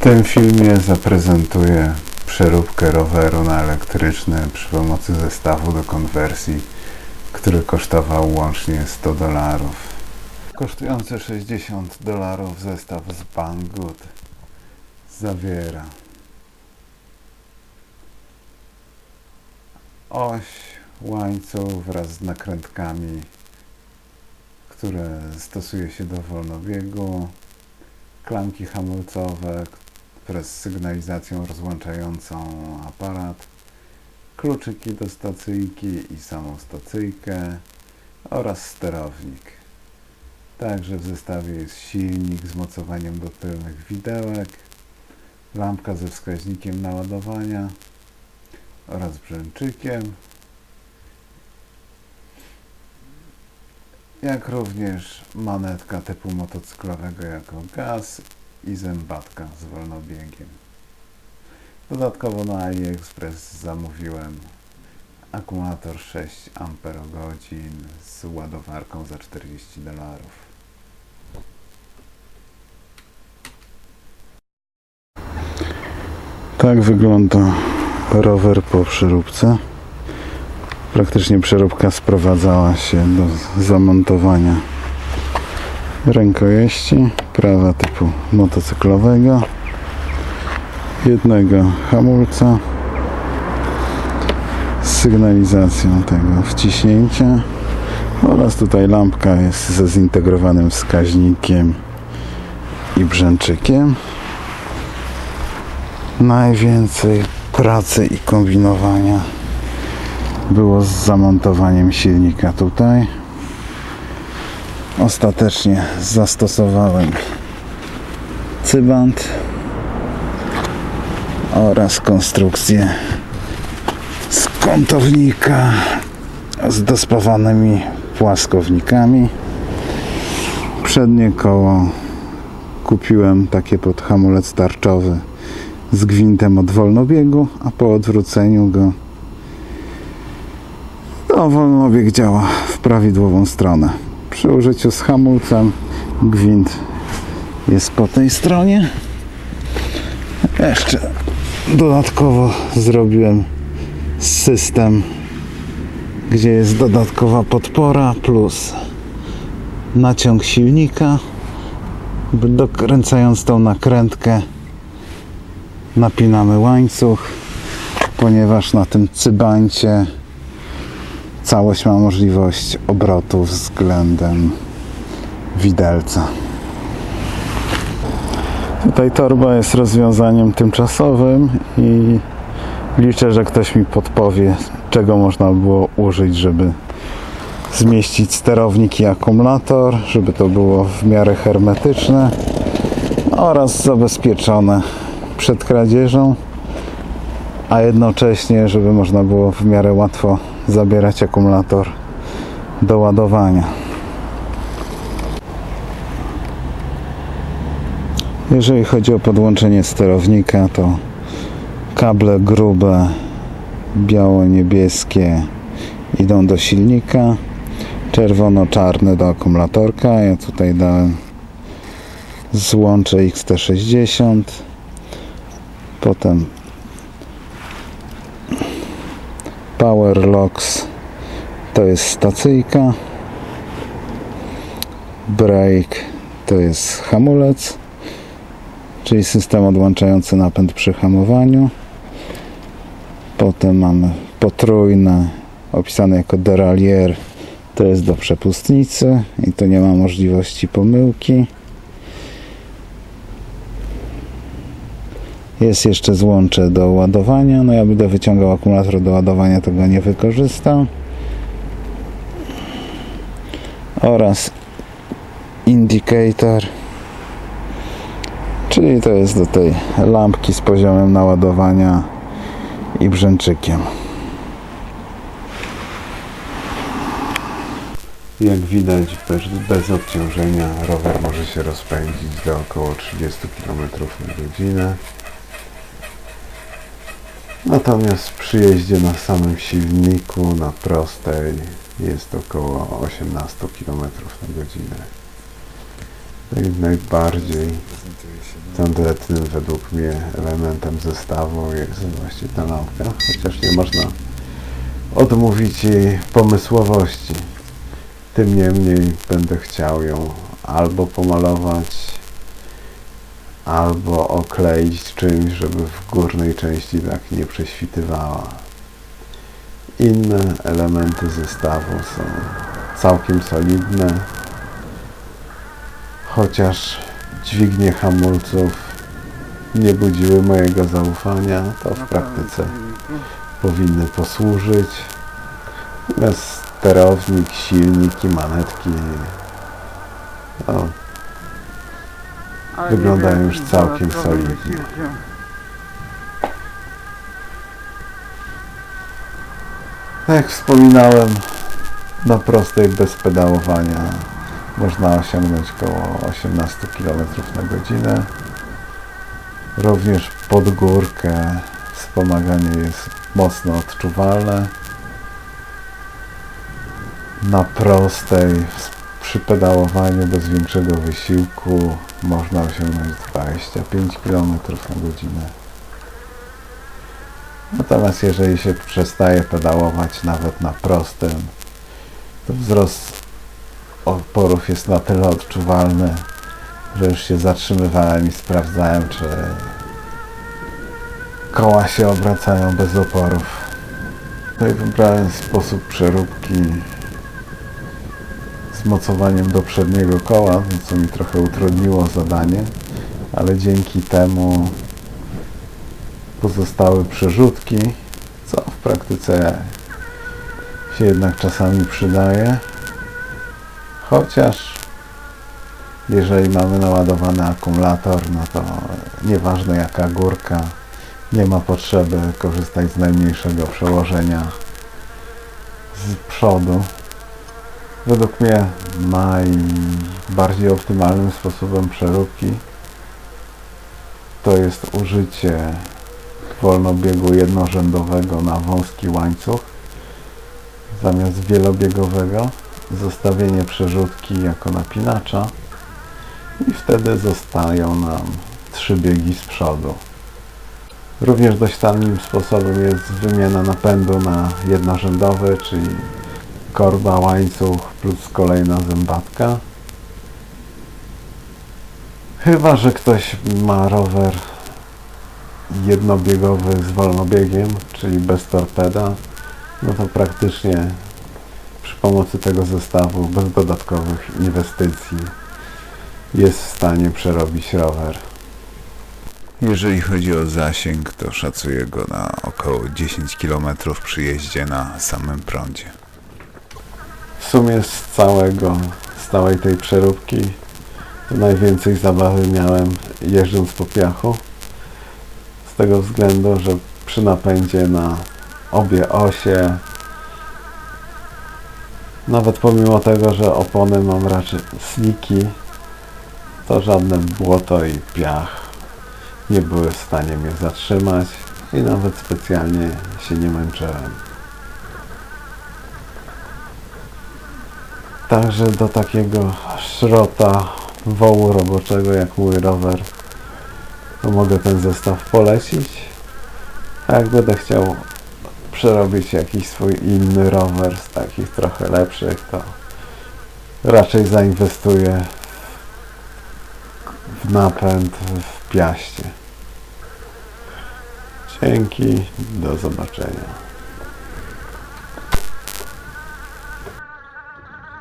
tym filmie zaprezentuję przeróbkę roweru na elektryczny przy pomocy zestawu do konwersji, który kosztował łącznie 100 dolarów. Kosztujący 60 dolarów zestaw z Banggood zawiera oś, łańcuch wraz z nakrętkami, które stosuje się do wolnobiegu, klamki hamulcowe wraz z sygnalizacją rozłączającą aparat, kluczyki do stacyjki i samą stacyjkę oraz sterownik. Także w zestawie jest silnik z mocowaniem do tylnych widełek, lampka ze wskaźnikiem naładowania oraz brzęczykiem, jak również manetka typu motocyklowego jako gaz i zębatka z wolnobiegiem. Dodatkowo na AliExpress zamówiłem akumulator 6 Ah z ładowarką za 40 dolarów. Tak wygląda rower po przeróbce. Praktycznie przeróbka sprowadzała się do zamontowania rękojeści, prawa typu motocyklowego, jednego hamulca z sygnalizacją tego wciśnięcia oraz tutaj lampka jest ze zintegrowanym wskaźnikiem i brzęczykiem. Najwięcej pracy i kombinowania było z zamontowaniem silnika tutaj. Ostatecznie zastosowałem cybant oraz konstrukcję z kątownika z dospawanymi płaskownikami. Przednie koło kupiłem takie pod hamulec tarczowy z gwintem od wolnobiegu, a po odwróceniu go no, wolnobieg działa w prawidłową stronę. Przy użyciu z hamulcem gwint jest po tej stronie. Jeszcze dodatkowo zrobiłem system, gdzie jest dodatkowa podpora plus naciąg silnika. Dokręcając tą nakrętkę napinamy łańcuch, ponieważ na tym cybancie całość ma możliwość obrotu względem widelca. Tutaj torba jest rozwiązaniem tymczasowym i liczę, że ktoś mi podpowie, czego można było użyć, żeby zmieścić sterownik i akumulator, żeby to było w miarę hermetyczne oraz zabezpieczone przed kradzieżą, a jednocześnie, żeby można było w miarę łatwo zabierać akumulator do ładowania. Jeżeli chodzi o podłączenie sterownika, to kable grube, biało-niebieskie idą do silnika, czerwono-czarne do akumulatorka. Ja tutaj dałem złącze XT60, potem Power Locks to jest stacyjka, Brake to jest hamulec, czyli system odłączający napęd przy hamowaniu. Potem mamy potrójne, opisane jako derailleur, to jest do przepustnicy i tu nie ma możliwości pomyłki. Jest jeszcze złącze do ładowania. No ja będę wyciągał akumulator do ładowania, tego nie wykorzystam. Oraz indicator. Czyli to jest do tej lampki z poziomem naładowania i brzęczykiem. Jak widać, bez, bez obciążenia rower może się rozpędzić do około 30 km na godzinę. Natomiast przy jeździe na samym silniku, na prostej, jest około 18 km na godzinę. Naj- Najbardziej tandetnym według mnie elementem zestawu jest właśnie ta lampka, chociaż nie można odmówić jej pomysłowości. Tym niemniej będę chciał ją albo pomalować, albo okleić czymś, żeby w górnej części tak nie prześwitywała. Inne elementy zestawu są całkiem solidne, chociaż dźwignie hamulców nie budziły mojego zaufania, to w praktyce powinny posłużyć. Natomiast sterownik, silnik i manetki no, Wyglądają już całkiem solidnie. Tak jak wspominałem, na prostej bez pedałowania można osiągnąć około 18 km na godzinę. Również pod górkę wspomaganie jest mocno odczuwalne. Na prostej przy pedałowaniu bez większego wysiłku można osiągnąć 25 km na godzinę. Natomiast jeżeli się przestaje pedałować nawet na prostym, to wzrost oporów jest na tyle odczuwalny, że już się zatrzymywałem i sprawdzałem, czy koła się obracają bez oporów. Tutaj wybrałem sposób przeróbki z mocowaniem do przedniego koła, co mi trochę utrudniło zadanie, ale dzięki temu pozostałe przerzutki, co w praktyce się jednak czasami przydaje. Chociaż jeżeli mamy naładowany akumulator, no to nieważne jaka górka, nie ma potrzeby korzystać z najmniejszego przełożenia z przodu. Według mnie najbardziej optymalnym sposobem przeróbki to jest użycie wolnobiegu jednorzędowego na wąski łańcuch zamiast wielobiegowego zostawienie przerzutki jako napinacza i wtedy zostają nam trzy biegi z przodu. Również dość tanim sposobem jest wymiana napędu na jednorzędowy, czyli korba, łańcuch plus kolejna zębatka. Chyba, że ktoś ma rower jednobiegowy z wolnobiegiem, czyli bez torpeda, no to praktycznie przy pomocy tego zestawu, bez dodatkowych inwestycji, jest w stanie przerobić rower. Jeżeli chodzi o zasięg, to szacuję go na około 10 km przy jeździe na samym prądzie. Sumie z całego, z całej tej przeróbki najwięcej zabawy miałem jeżdżąc po piachu. Z tego względu, że przy napędzie na obie osie, nawet pomimo tego, że opony mam raczej sliki, to żadne błoto i piach nie były w stanie mnie zatrzymać i nawet specjalnie się nie męczyłem. Także do takiego szrota wołu roboczego jak mój rower to mogę ten zestaw polecić. A jak będę chciał przerobić jakiś swój inny rower z takich trochę lepszych, to raczej zainwestuję w napęd w piaście. Dzięki, do zobaczenia.